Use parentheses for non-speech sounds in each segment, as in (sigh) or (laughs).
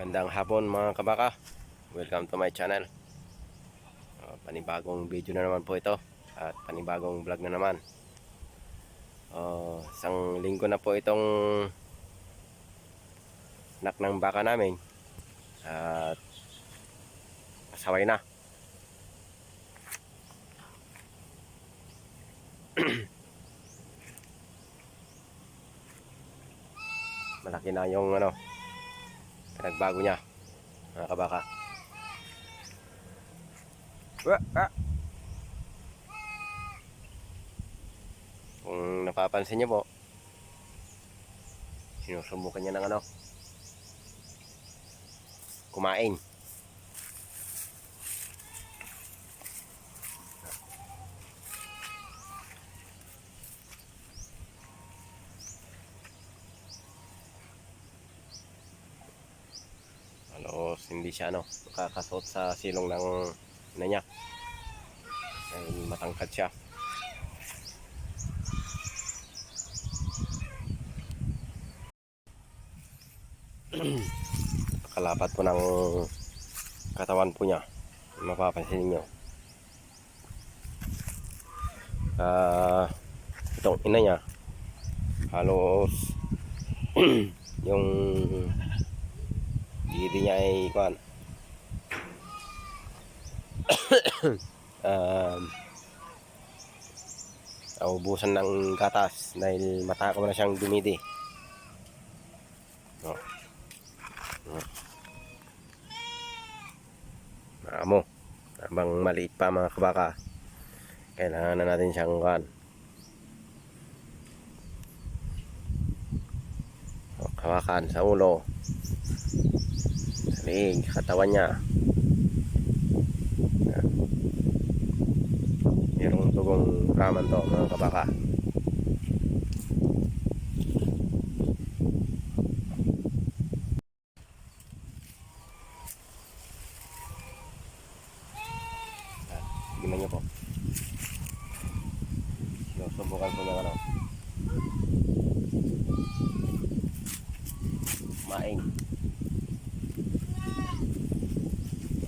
Magandang hapon mga kabaka. Welcome to my channel. Uh, panibagong video na naman po ito at panibagong vlog na naman. Uh, isang linggo na po itong nak ng baka namin at pasaway na. (clears throat) Malaki na yung ano pinagbago niya mga kabaka. Wa- ah. kung napapansin niyo po sinusubukan niya ng ano? Kumain ano hindi siya ano nakakasuot sa silong ng ina niya. Dahil matangkad siya. (clears throat) Kalapat po ng katawan po niya. Mapapansin niyo. Ah itong ina niya halos (clears throat) yung hindi niya ay kuan. (coughs) um, naubusan ng gatas dahil matakaw na siyang dumidi. No. No. Maamo. Habang maliit pa mga kabaka, kailangan na natin siyang kuan. Kawakan sa ulo liig, katawan niya. Merong tugong raman to mga kabaka. Tingnan niyo po. Sinusubukan ko yung ano. Maing.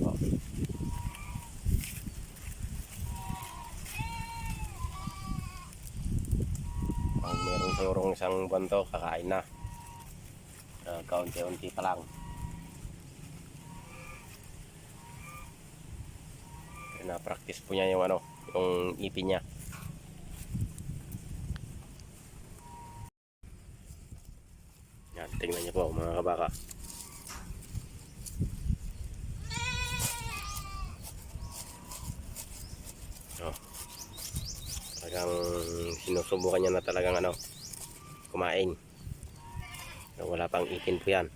Oh. Ang sigurong isang buwan to, kakain na. Uh, kaunti-unti pa lang. Na-practice po niya yung ano, yung ipin niya. Yan, tingnan niyo po mga kabaka. Oh. Talagang sinusubukan niya na talagang ano, kumain. So, wala pang itin po yan.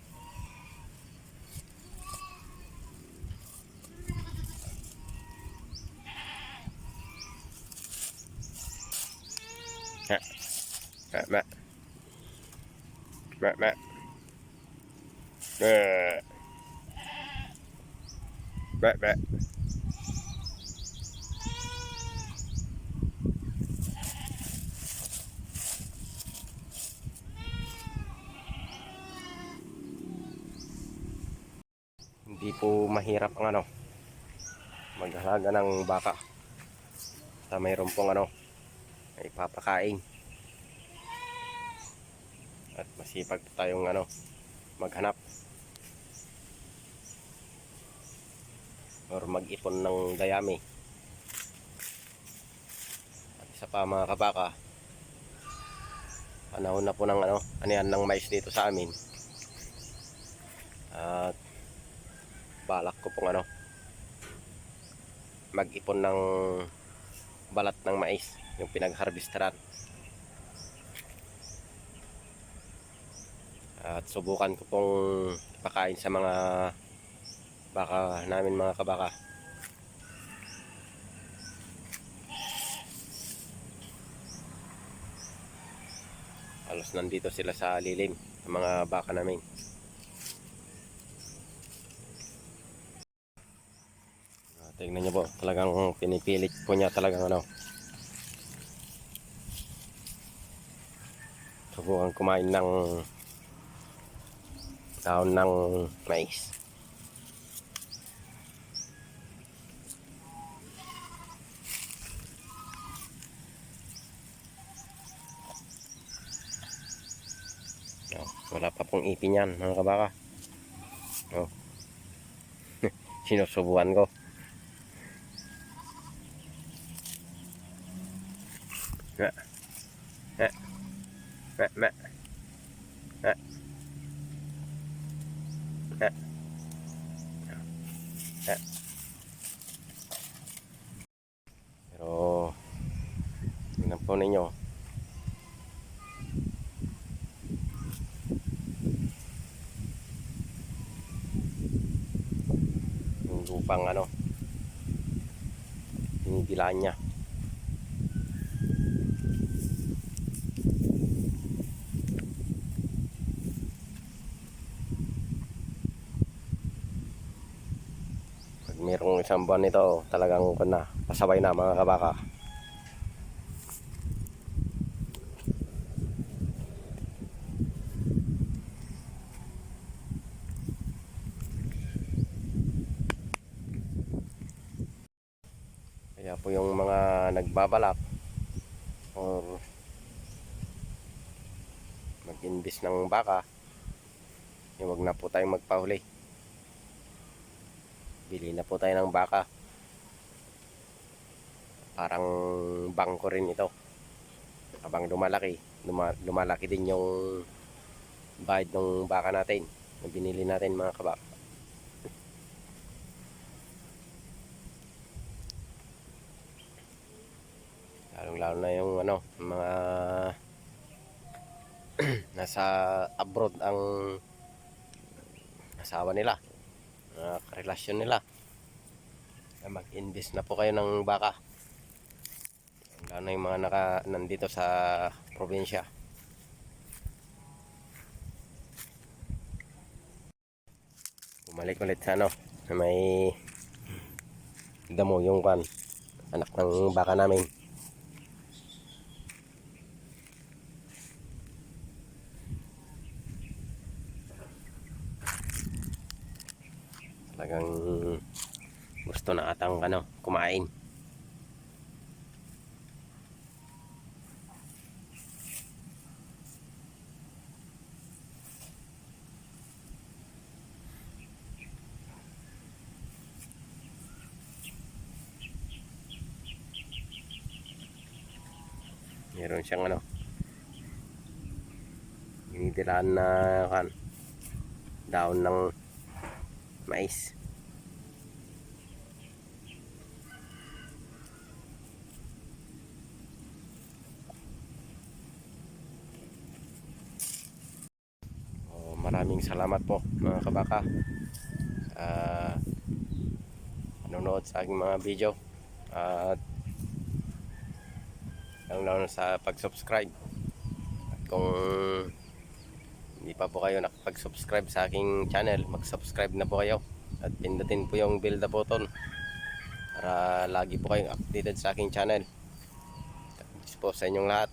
Ha. Ha, ma. Ma, ma. Ma. Ma, ma. Po mahirap ang ano maghalaga ng baka. Sa mayroon pong ano ay papakain at masipag tayong ano maghanap. Or mag-ipon ng dayami. At isa pa mga kabaka panahon na po ng ano anihan ng mais dito sa amin. At balak ko pong ano mag-ipon ng balat ng mais yung pinag-harvesteran. At subukan ko pong ipakain sa mga baka namin mga kabaka. Halos nandito sila sa lilim ng mga baka namin Tingnan niyo po, talagang pinipilit po niya talagang ano. Subukan kumain ng Dahon ng mais. Oh, wala pa pong ipin yan mga kabaka. Oh. (laughs) Sinusubuan ko. Me. Me. Me. Me. Me. Pero tingnan po ninyo. Yung lupang ano. Hinigilaan niya. Pag mayroong isang buwan nito, talagang na, pasabay na mga kabaka. Kaya po yung mga nagbabalak or mag-invest ng baka, yung wag na po tayong magpahuli. Bili na po tayo ng baka. Parang bangko rin ito. Habang lumalaki, luma- lumalaki din yung bayad ng baka natin na binili natin mga kabak. (laughs) Lalong lalo na yung ano, mga (clears throat) nasa abroad ang asawa nila mga karelasyon nila. Na mag-invest na po kayo ng baka. Lalo na yung mga naka, nandito sa probinsya. Bumalik ulit sa ano may damo yung kan anak ng baka namin talagang gusto na atang ano, kumain. Meron siyang ano, dinidilaan na kan, daon ng mais. Oh, maraming salamat po mga kabaka. Sa nanonood sa aking mga video. At lang lalo sa pag-subscribe. At kung hindi pa po kayo nakapag-subscribe sa aking channel mag-subscribe na po kayo at pindutin po yung bell the button para lagi po kayong updated sa aking channel. Thanks po sa inyong lahat.